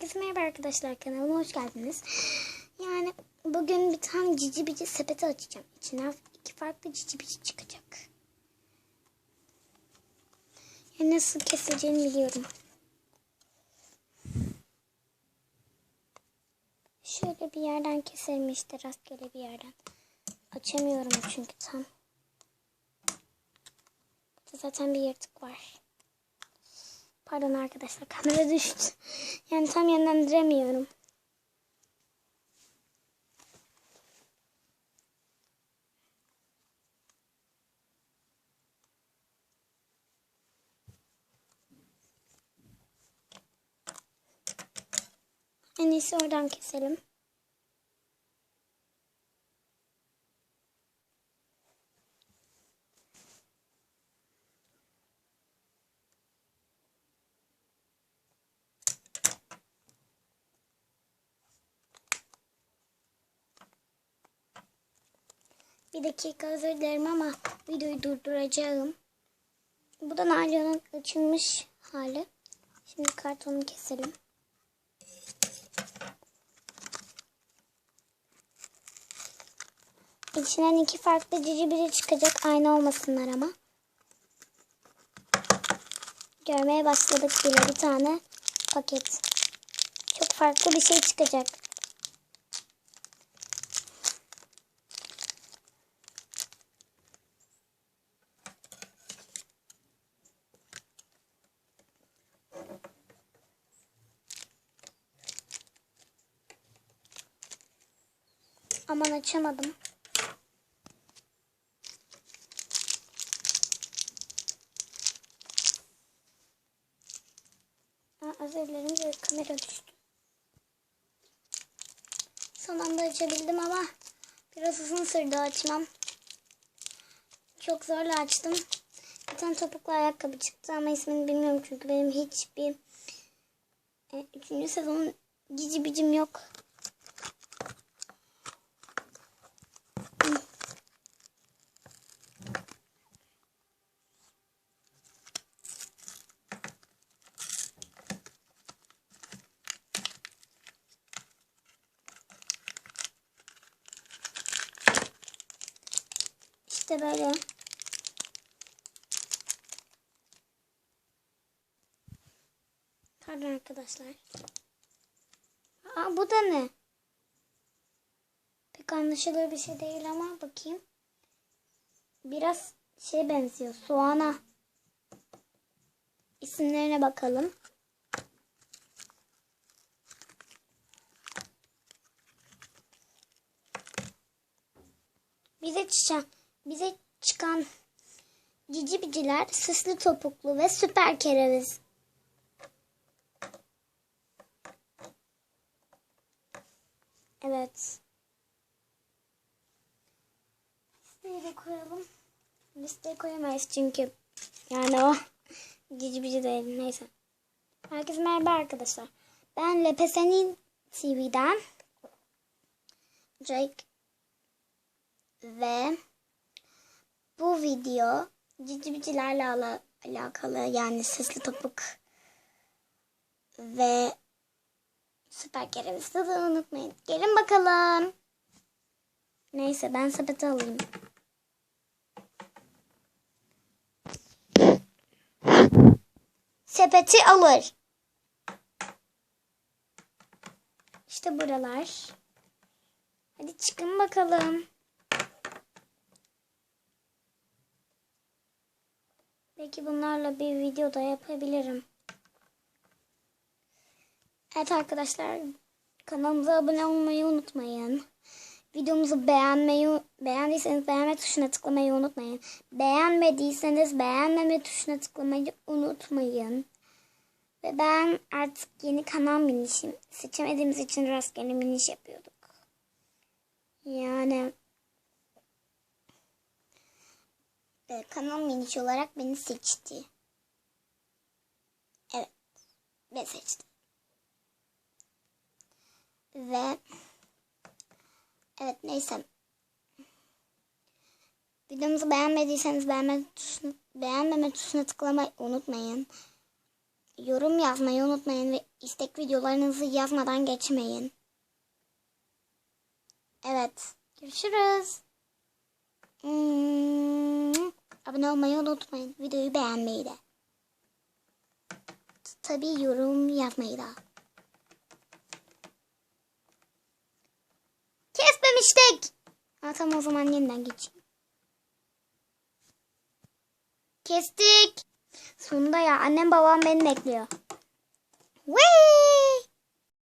Herkese merhaba arkadaşlar kanalıma hoş geldiniz. Yani bugün bir tane cici bici sepeti açacağım. İçinden iki farklı cici bici çıkacak. Yani nasıl kesileceğini biliyorum. Şöyle bir yerden keselim işte rastgele bir yerden. Açamıyorum çünkü tam. Zaten bir yırtık var. Pardon arkadaşlar kamera düştü. Yani tam yönlendiremiyorum. En iyisi oradan keselim. Bir dakika özür dilerim ama videoyu durduracağım. Bu da naylonun açılmış hali. Şimdi kartonu keselim. İçinden iki farklı cici biri çıkacak. Aynı olmasınlar ama. Görmeye başladık bile bir tane paket. Çok farklı bir şey çıkacak. Aman açamadım. Özür dilerim bir kamera düştü. Son anda açabildim ama biraz uzun sürdü açmam. Çok zorla açtım. Bir tane topuklu ayakkabı çıktı ama ismini bilmiyorum çünkü benim hiçbir e, üçüncü sezonun cici bicim yok. İşte böyle. Pardon arkadaşlar. Aa bu da ne? Pek anlaşılır bir şey değil ama bakayım. Biraz şey benziyor. Soğana. İsimlerine bakalım. Bize çıkan, bize çıkan cici biciler topuklu ve süper kereviz. Evet. Listeyi de koyalım. Listeye koyamayız çünkü yani o cici bici değil. Neyse. Herkese merhaba arkadaşlar. Ben Lepesenin TV'den Drake ve bu video cici bicilerle ala alakalı yani sesli topuk ve süper kereviz de unutmayın. Gelin bakalım. Neyse ben sepeti alayım. Sepeti alır. İşte buralar. Hadi çıkın bakalım. Belki bunlarla bir video da yapabilirim. Evet arkadaşlar kanalımıza abone olmayı unutmayın. Videomuzu beğenmeyi beğendiyseniz beğenme tuşuna tıklamayı unutmayın. Beğenmediyseniz beğenmeme tuşuna tıklamayı unutmayın. Ve ben artık yeni kanal minişim. Seçemediğimiz için rastgele miniş yapıyorduk. Yani e, kanal miniş olarak beni seçti. Evet. Beni seçti. Ve evet neyse. Videomuzu beğenmediyseniz beğenme tuşuna, beğenmeme tuşuna tıklamayı unutmayın. Yorum yazmayı unutmayın ve istek videolarınızı yazmadan geçmeyin. Evet. Görüşürüz. Hmm, abone olmayı unutmayın. Videoyu beğenmeyi de. Tabii yorum yazmayı da. Kesmemiştik. Ha, tamam o zaman yeniden geçeyim. Kestik. Sonunda ya annem babam beni bekliyor. Whee!